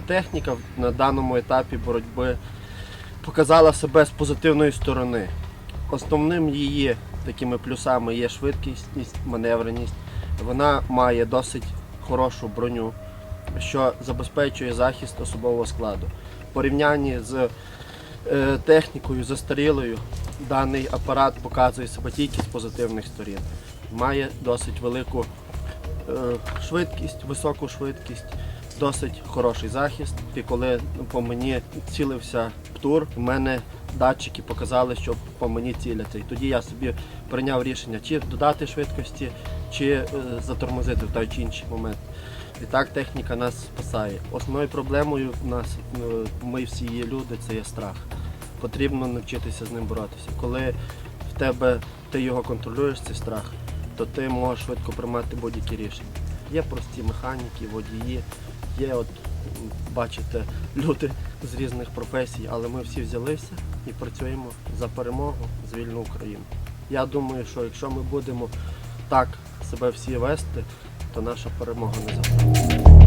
техніка на даному етапі боротьби показала себе з позитивної сторони. Основним її такими плюсами є швидкість, маневреність. Вона має досить хорошу броню, що забезпечує захист особового складу. В порівнянні з е, технікою застарілою, даний апарат показує себе тільки з позитивних сторін. Має досить велику е, швидкість, високу швидкість, досить хороший захист. І коли по мені цілився птур, у мене датчики показали, що по мені ціляться. І тоді я собі прийняв рішення, чи додати швидкості, чи е, затормозити в той чи інший момент. І так техніка нас спасає. Основною проблемою в нас, е, ми всі є люди, це є страх. Потрібно навчитися з ним боротися. Коли в тебе ти його контролюєш, цей страх, то ти можеш швидко приймати будь-які рішення. Є прості механіки, водії, є, от бачите, люди з різних професій, але ми всі взялися і працюємо за перемогу з вільну Україну. Я думаю, що якщо ми будемо так себе всі вести, то наша перемога не за.